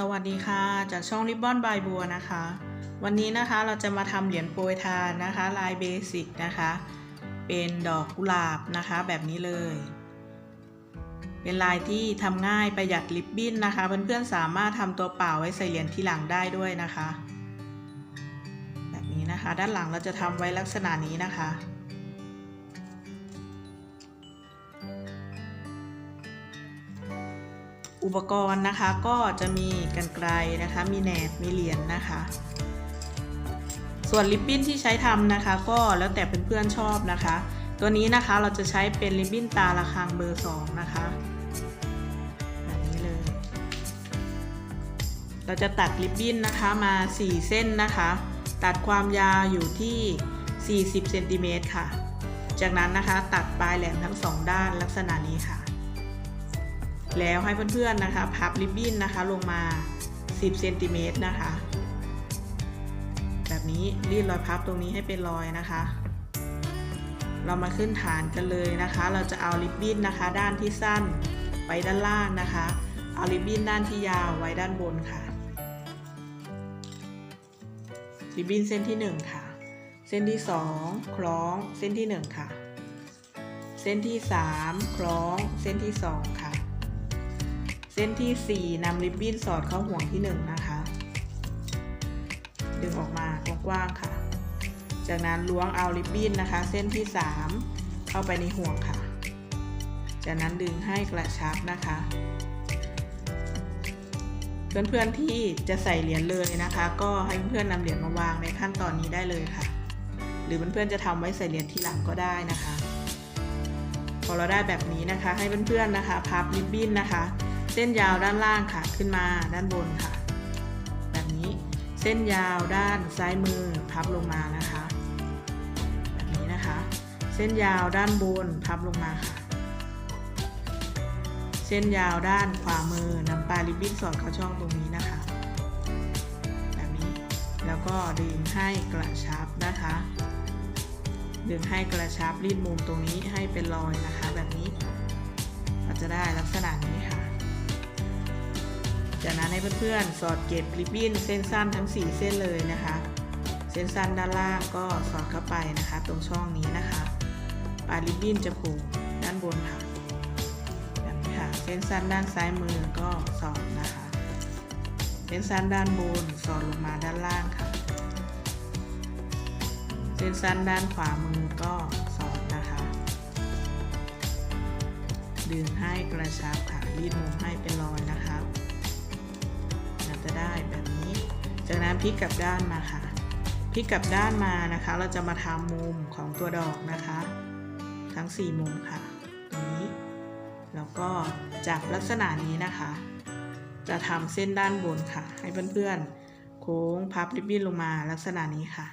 สวัสดีค่ะ จากช่องริบบอนบายบัวนะคะ วันนี้นะคะเราจะมาทำเหรียญโปรยทานนะคะ ลายเบสิกนะคะ เป็นดอกกุหลาบนะคะ แบบนี้เลย เป็นลายที่ทำง่ายประหยัดลิบบิ้นนะคะ เพื่อนๆสามารถทำตัวเปล่าไว้ใส่เหรียญที่หลังได้ด้วยนะคะ แบบนี้นะคะ ด้านหลังเราจะทำไว้ลักษณะนี้นะคะ อุปกรณ์นะคะก็จะมีกันไกลนะคะ มีแหนบมีเหรียญนะคะ ส่วนริบบิ้นที่ใช้ทำนะคะ ก็แล้วแต่เพื่อนๆชอบนะคะ ตัวนี้นะคะเราจะใช้เป็นริบบิ้นตาระฆังเบอร์ 2 นะคะแบบนี้เลย เราจะตัดริบบิ้นนะคะมา 4 เส้นนะคะ ตัดความยาวอยู่ที่ 40เซนติเมตรค่ะ จากนั้นนะคะตัดปลายแหลมทั้งสองด้านลักษณะนี้ค่ะ แล้วให้เพื่อนๆนะคะ พับริบบิ้นนะคะลงมา 10เซนติเมตรนะคะ แบบนี้รีดรอยพับตรงนี้ให้เป็นรอยนะคะ เรามาขึ้นฐานกันเลยนะคะ เราจะเอาริบบิ้นนะคะ ด้านที่สั้นไว้ด้านล่างนะคะ เอาริบบิ้นด้านที่ยาวไว้ด้านบนค่ะ ริบบิ้นเส้นที่ 1 ค่ะ เส้นที่ 2 คล้องเส้นที่ 1 ค่ะ เส้นที่ 3 คล้องเส้นที่ 2 ค่ะ เส้นที่ 4นำริบบิ้นสอดเข้าห่วงที่ 1 นะคะ ดึงออกมากว้างๆค่ะ จากนั้นล้วงเอาริบบิ้นนะคะ เส้นที่ 3 เข้าไปในห่วงค่ะ จากนั้นดึงให้กระชับนะคะ เพื่อนๆที่จะใส่เหรียญเลยนะคะ ก็ให้เพื่อนๆนำเหรียญมาวางในขั้นตอนนี้ได้เลยค่ะ หรือเพื่อนๆจะทำไว้ใส่เหรียญทีหลังก็ได้นะคะ พอเราได้แบบนี้นะคะ ให้เพื่อนๆนะคะ พับริบบิ้นนะคะ เส้นยาวด้านล่างค่ะขึ้นมาด้านบนค่ะ แบบนี้เส้นยาวด้านซ้ายมือพับลงมานะคะ แบบนี้นะคะ เส้นยาวด้านบนพับลงมาค่ะ เส้นยาวด้านขวามือนำปลายริบบิ้นสอดเข้าช่องตรงนี้นะคะ แบบนี้แล้วก็ดึงให้กระชับนะคะ ดึงให้กระชับรีดมุมตรงนี้ให้เป็นรอยนะคะ แบบนี้เราจะได้ลักษณะนี้ค่ะ จากนั้นให้เพื่อนๆ สอดเก็บริบบิ้นเส้นสั้นทั้ง 4 เส้นเลยนะคะ เส้นสั้นด้านล่างก็สอดเข้าไปนะคะ ตรงช่องนี้นะคะปลายริบบิ้นจะผูกด้านบนค่ะแบบนี้ค่ะ เส้นสั้นด้านซ้ายมือก็สอดนะคะ เส้นสั้นด้านบนสอดลงมาด้านล่างค่ะ เส้นสั้นด้านขวามือก็สอดนะคะ ดึงให้กระชับค่ะรีดมุมให้เป็นรอยนะคะ จะได้แบบนี้ จากนั้นพลิกกลับด้านมาค่ะพลิกกลับด้านมานะคะ เราจะมาทำมุมของตัวดอกนะคะ ทั้ง 4 มุมค่ะตรงนี้ แล้วก็จากลักษณะนี้นะคะ จะทำเส้นด้านบนค่ะ ให้เพื่อนๆ โค้งพับริบบิ้นลงมาลักษณะนี้ค่ะ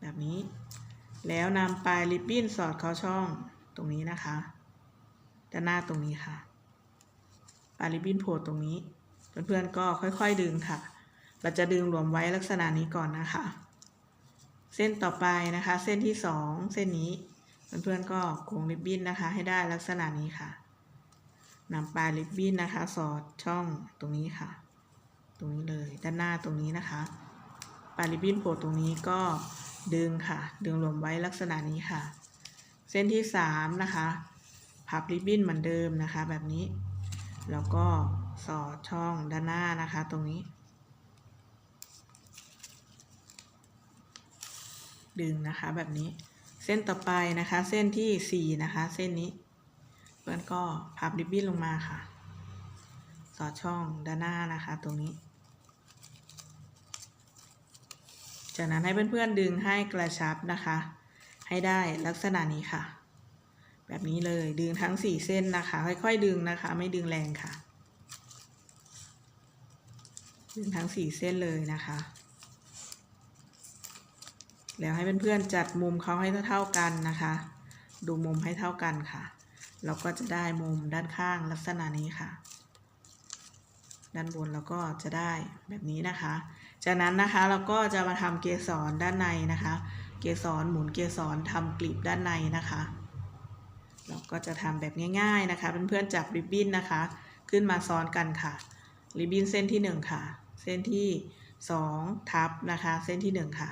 แบบนี้ แล้วนำปลายริบบิ้นสอดเข้าช่องตรงนี้นะคะ ด้านหน้าตรงนี้ค่ะปลายริบบิ้นโผล่ตรงนี้ เพื่อนๆก็ค่อยๆดึงค่ะ เราจะดึงรวมไว้ลักษณะนี้ก่อนนะคะ เส้นต่อไปนะคะ เส้นที่สองเส้นนี้เพื่อนๆก็โค้งริบบิ้นนะคะ ให้ได้ลักษณะนี้ค่ะนำปลายริบบิ้นนะคะ สอดช่องตรงนี้ค่ะ ตรงนี้เลยด้านหน้าตรงนี้นะคะปลายริบบิ้นโผล่ตรงนี้ก็ดึงค่ะ ดึงรวมไว้ลักษณะนี้ค่ะ เส้นที่สามนะคะ พับริบบิ้นเหมือนเดิมนะคะ แบบนี้ แล้วก็ สอดช่องด้านหน้านะคะตรงนี้ ดึงนะคะแบบนี้เส้นต่อไปนะคะ เส้นที่สี่นะคะ เส้นนี้เพื่อนก็พับริบบิ้นลงมาค่ะ สอดช่องด้านหน้านะคะ ตรงนี้ จากนั้นให้เพื่อนๆดึงให้กระชับนะคะ ให้ได้ลักษณะนี้ค่ะ แบบนี้เลยดึงทั้ง 4 เส้นนะคะ ค่อยๆดึงนะคะ ไม่ดึงแรงค่ะ ดึงทั้ง4เส้นเลยนะคะ แล้วให้เพื่อนๆจัดมุมเขาให้เท่าๆกันนะคะ ดูมุมให้เท่ากันค่ะ เราก็จะได้มุมด้านข้างลักษณะนี้ค่ะ ด้านบนเราก็จะได้แบบนี้นะคะ จากนั้นนะคะเราก็จะมาทำเกสรด้านในนะคะ เกสรหมุนเกสรทำกลีบด้านในนะคะ เราก็จะทำแบบง่าย ๆนะคะ เพื่อนๆจับริบบิ้นนะคะ ขึ้นมาซ้อนกันค่ะริบบิ้นเส้นที่ 1 ค่ะ เส้นที่ 2 ทับนะคะ เส้นที่ 1 ค่ะ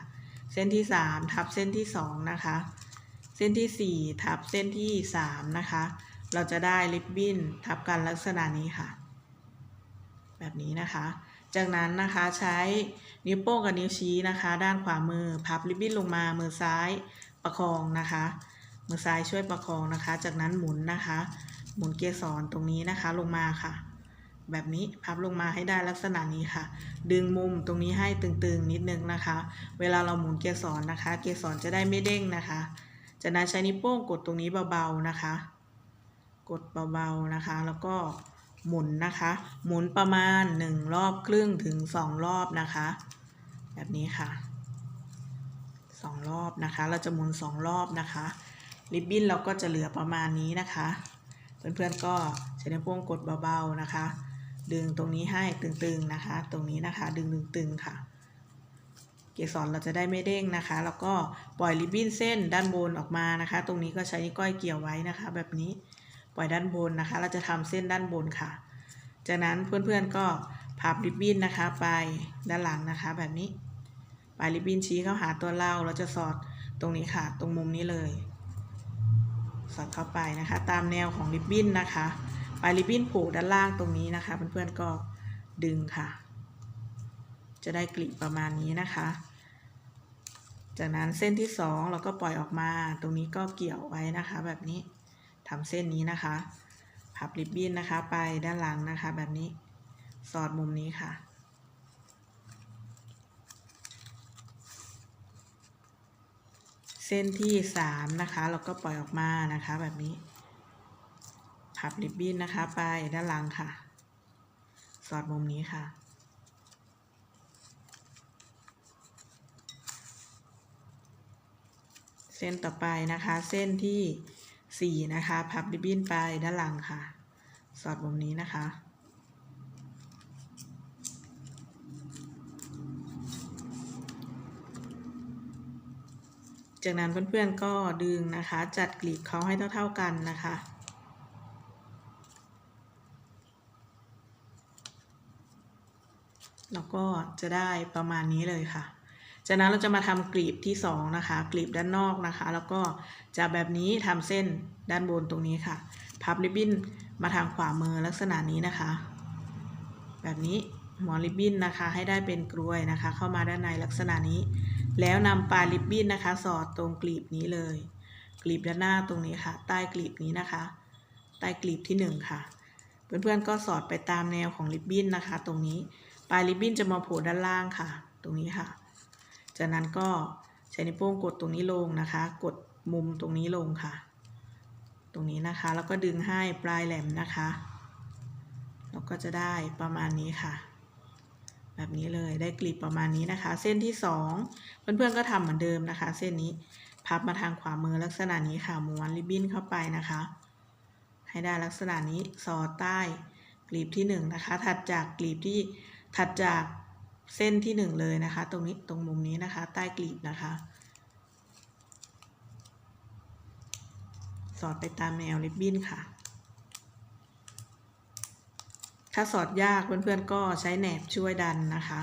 เส้นที่ 3 ทับเส้นที่ 2 นะคะ เส้นที่ 4 ทับเส้นที่ 3 นะคะ เราจะได้ริบบิ้นทับกันลักษณะนี้ค่ะ แบบนี้นะคะ จากนั้นนะคะใช้นิ้วโป้งกับนิ้วชี้นะคะ ด้านขวามือพับริบบิ้นลงมามือซ้ายประคองนะคะ มือซ้ายช่วยประคองนะคะ จากนั้นหมุนนะคะ หมุนเกสรตรงนี้นะคะลงมาค่ะ แบบนี้พับลงมาให้ได้ลักษณะนี้ค่ะ ดึงมุมตรงนี้ให้ตึงๆนิดนึงนะคะ เวลาเราหมุนเกสรนะคะ เกสรจะได้ไม่เด้งนะคะจากนั้นใช้นิ้วโป้งกดตรงนี้เบาๆนะคะ กดเบาๆนะคะ แล้วก็หมุนนะคะ หมุนประมาณ 1 รอบครึ่งถึง 2 รอบนะคะ แบบนี้ค่ะ 2 รอบนะคะ เราจะหมุน 2 รอบนะคะ ริบบิ้นเราก็จะเหลือประมาณนี้นะคะ เพื่อนๆก็ใช้นิ้วโป้งกดเบาๆนะคะ ดึงตรงนี้ให้ตึงๆนะคะ ตรงนี้นะคะ ดึงตึงๆค่ะ เกสรเราจะได้ไม่เด้งนะคะ แล้วก็ปล่อยริบบิ้นเส้นด้านบนออกมานะคะ ตรงนี้ก็ใช้นิ้วก้อยเกี่ยวไว้นะคะ แบบนี้ปล่อยด้านบนนะคะ เราจะทำเส้นด้านบนค่ะ จากนั้นเพื่อนๆก็พับริบบิ้นนะคะไปด้านหลังนะคะ แบบนี้ปลายริบบิ้นชี้เข้าหาตัวเราเราจะสอดตรงนี้ค่ะ ตรงมุมนี้เลย สอดเข้าไปนะคะ ตามแนวของริบบิ้นนะคะ ปลายริบบิ้นผูกด้านล่างตรงนี้นะคะเพื่อนๆก็ดึงค่ะ จะได้กลีบประมาณนี้นะคะ จากนั้นเส้นที่สองเราก็ปล่อยออกมาตรงนี้ก็เกี่ยวไว้นะคะ แบบนี้ทำเส้นนี้นะคะ พับริบบิ้นนะคะ ไปด้านหลังนะคะ แบบนี้สอดมุมนี้ค่ะเส้นที่สามนะคะเราก็ปล่อยออกมานะคะแบบนี้ พับริบบิ้นนะคะ ไปด้านหลังค่ะ สอดมุมนี้ค่ะ เส้นต่อไปนะคะ เส้นที่สี่นะคะ พับริบบิ้นไปด้านหลังค่ะ สอดมุมนี้นะคะจากนั้นเพื่อนๆก็ดึงนะคะ จัดกลีบเขาให้เท่าๆกันนะคะ แล้วก็จะได้ประมาณนี้เลยค่ะ จากนั้นเราจะมาทำกลีบที่สองนะคะ กลีบด้านนอกนะคะ แล้วก็จะแบบนี้ทำเส้นด้านบนตรงนี้ค่ะ พับริบบิ้นมาทางขวามือลักษณะนี้นะคะ แบบนี้หัวริบบิ้นนะคะ ให้ได้เป็นกลวยนะคะ เข้ามาด้านในลักษณะนี้ แล้วนำปลายริบบิ้นนะคะ สอดตรงกลีบนี้เลย กลีบด้านหน้าตรงนี้ค่ะ ใต้กลีบนี้นะคะ ใต้กลีบที่หนึ่งค่ะเพื่อนๆก็สอดไปตามแนวของริบบิ้นนะคะ ตรงนี้ ปลายริบบิ้นจะมาโผล่ด้านล่างค่ะ ตรงนี้ค่ะ จากนั้นก็ใช้นิ้วโป้งกดตรงนี้ลงนะคะ กดมุมตรงนี้ลงค่ะ ตรงนี้นะคะ แล้วก็ดึงให้ปลายแหลมนะคะ แล้วก็จะได้ประมาณนี้ค่ะ แบบนี้เลยได้กลีบประมาณนี้นะคะ เส้นที่สองเพื่อนๆก็ทำเหมือนเดิมนะคะ เส้นนี้พับมาทางขวามือลักษณะนี้ค่ะม้วนริบบิ้นเข้าไปนะคะ ให้ได้ลักษณะนี้สอดใต้กลีบที่หนึ่งนะคะ ถัดจากกลีบที่ ถัดจากเส้นที่หนึ่งเลยนะคะ ตรงนี้ตรงมุมนี้นะคะ ใต้กลีบนะคะ สอดไปตามแนวริบบิ้นค่ะ ถ้าสอดยากเพื่อนๆก็ใช้แหนบช่วยดันนะคะ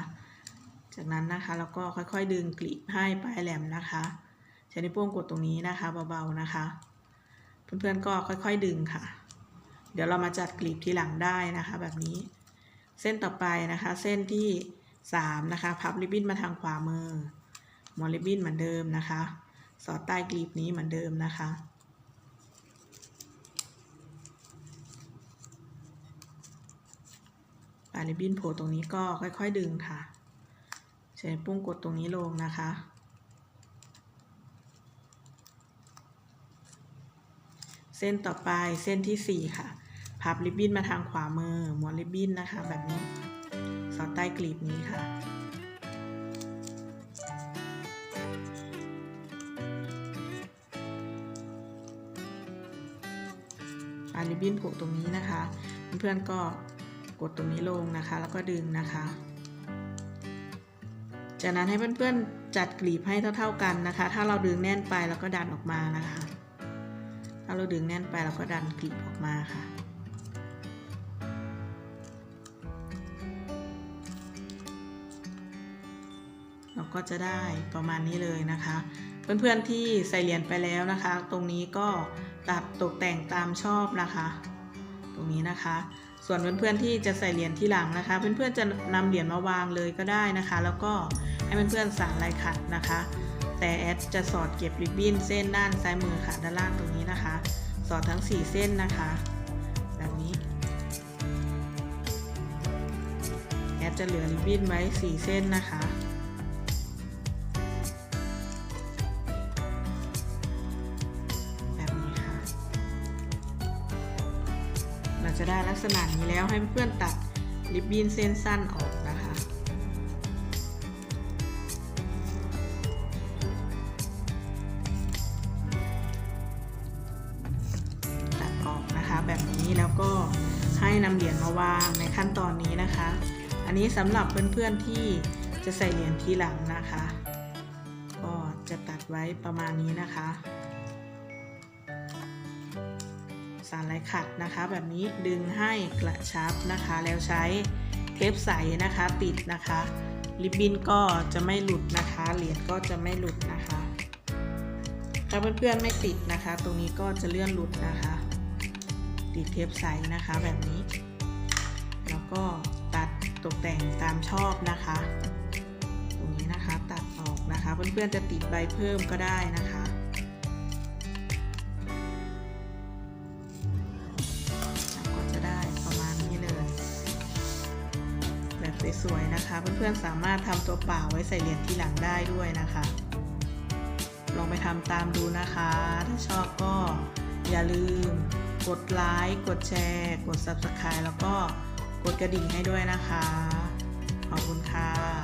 จากนั้นนะคะแล้วก็ค่อยๆดึงกลีบให้ปลายแหลมนะคะใช้นิ้วโป้งกดตรงนี้นะคะเบาๆนะคะเพื่อนๆก็ค่อยๆดึงค่ะ เดี๋ยวเรามาจัดกลีบทีหลังได้นะคะ แบบนี้ เส้นต่อไปนะคะ เส้นที่สามนะคะ พับริบบิ้นมาทางขวามือหมอนริบบิ้นเหมือนเดิมนะคะ สอดใต้กลีบนี้เหมือนเดิมนะคะ ปลายริบบิ้นโผล่ตรงนี้ก็ค่อย ๆ ดึงค่ะ ใช้ปุ้งกดตรงนี้ลงนะคะเส้นต่อไปเส้นที่ 4 ค่ะ พับริบบิ้นมาทางขวามือม้วนริบบิ้นนะคะ แบบนี้สอดใต้กลีบนี้ค่ะ ปลายริบบิ้นผูกตรงนี้นะคะ เพื่อนๆก็กดตรงนี้ลงนะคะ แล้วก็ดึงนะคะ จากนั้นให้เพื่อนๆจัดกลีบให้เท่า ๆกันนะคะ ถ้าเราดึงแน่นไปแล้วก็ดันออกมานะคะ ถ้าเราดึงแน่นไปเราก็ดันกลีบออกมาค่ะ ก็จะได้ประมาณนี้เลยนะคะ เพื่อนๆที่ใส่เหรียญไปแล้วนะคะ ตรงนี้ก็ตัดตกแต่งตามชอบนะคะ ตรงนี้นะคะ ส่วนเพื่อนๆที่จะใส่เหรียญที่หลังนะคะ เพื่อนๆจะนำเหรียญมาวางเลยก็ได้นะคะ แล้วก็ให้เพื่อนๆสานลายขัดนะคะ แต่แอดจะสอดเก็บริบบิ้นเส้นด้านซ้ายมือค่ะด้านล่างตรงนี้นะคะ สอดทั้ง 4 เส้นนะคะแบบนี้แอดจะเหลือริบบิ้นไว้ 4 เส้นนะคะ จะได้ลักษณะนี้แล้วให้เพื่อนตัดริบบิ้นเส้นสั้นออกนะคะตัดออกนะคะแบบนี้แล้วก็ให้นำเหรียญมาวางในขั้นตอนนี้นะคะ อันนี้สำหรับเพื่อนๆที่จะใส่เหรียญทีหลังนะคะ ก็จะตัดไว้ประมาณนี้นะคะ สารลายขัดนะคะ แบบนี้ดึงให้กระชับนะคะ แล้วใช้เทปใสนะคะติดนะคะ ริบบิ้นก็จะไม่หลุดนะคะ เหรียญก็จะไม่หลุดนะคะ ถ้าเพื่อนๆไม่ติดนะคะ ตรงนี้ก็จะเลื่อนหลุดนะคะ ติดเทปใสนะคะแบบนี้ แล้วก็ตัดตกแต่งตามชอบนะคะ ตรงนี้นะคะตัดออกนะคะ เพื่อนๆจะติดใบเพิ่มก็ได้นะคะ สวยๆนะคะ เพื่อนๆสามารถทำตัวเปล่าไว้ใส่เหรียญที่หลังได้ด้วยนะคะ ลองไปทำตามดูนะคะ ถ้าชอบก็อย่าลืมกดไลค์กดแชร์ กด Subscribe แล้วก็กดกระดิ่งให้ด้วยนะคะ ขอบคุณค่ะ